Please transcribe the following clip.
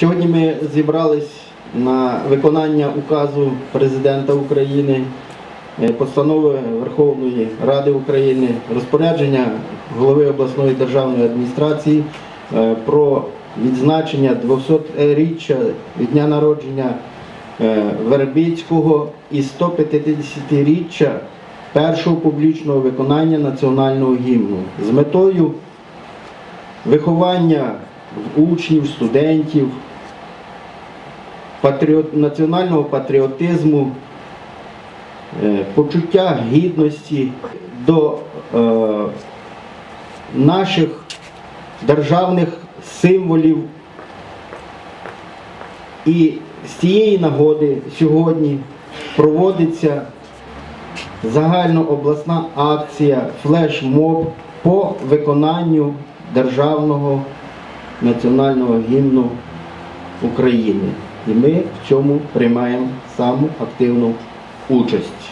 Сьогодні ми зібрались на виконання указу президента України, е, постанови Верховної Ради України, розпорядження голови обласної державної адміністрації е, про відзначення 200-річчя від дня народження е, Вербицького і 150-річчя першого публічного виконання національного гімну з метою виховання учнів, студентів, патріот, національного патріотизму, е, почуття гідності до е, наших державних символів. І з цієї нагоди сьогодні проводиться загальнообласна акція флешмоб по виконанню державного національного гімну України. І ми в цьому приймаємо саму активну участь.